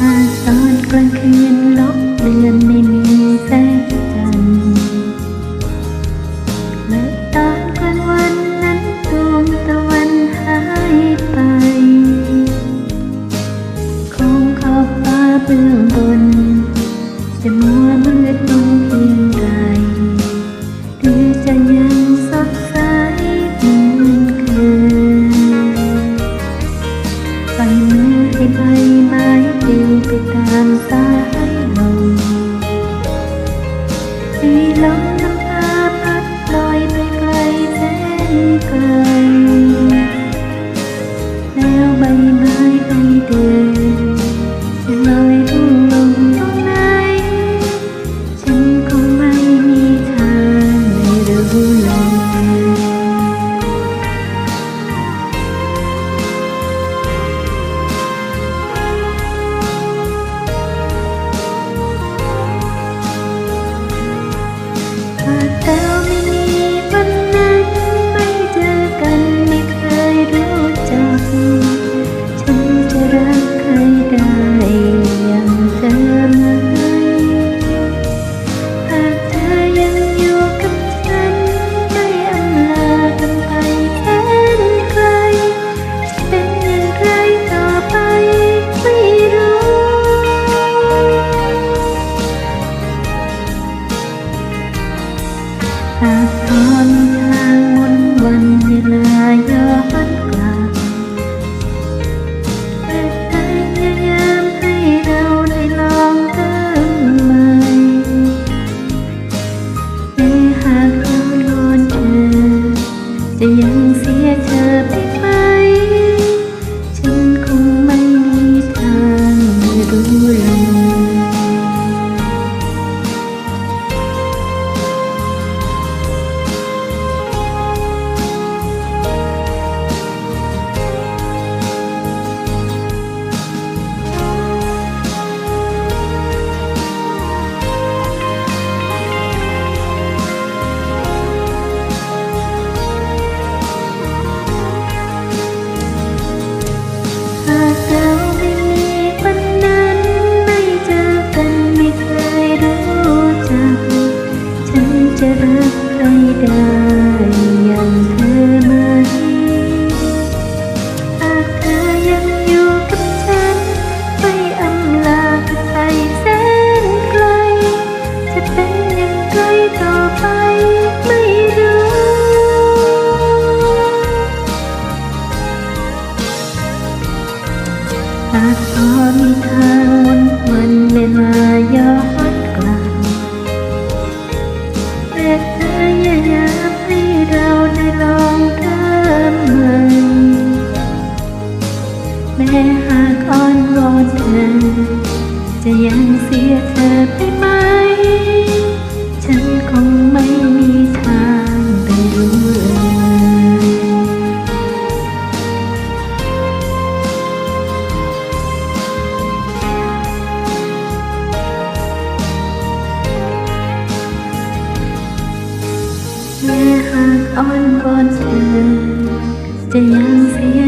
ตอนกลางคืนลบเดือนไม่มีแสงจันทร์และตอนกลางวันนั้นดวงตะวันหายไป ของขอบฟ้าเบื้องบน จะมัวมืดลง ให้ หากพอมีทางหมุนวันเวลาย้อนกลับแต่พยายามให้เราได้ลองเริ่มใหม่แต่หากเราโดนเธอจะยัง จะรักใครได้อย่างเธอไหมหากเธอยังอยู่กับฉันไม่อำลาไปแสนไกล จะเป็นอย่างไรต่อไปไม่รู้ หากพอมีทางวนวันเวลาย้อน ยังเสียเธอไปไหม ฉันคงไม่มีทางได้รู้เลยแม้หากอ้อนวอนเธอ จะยังเสีย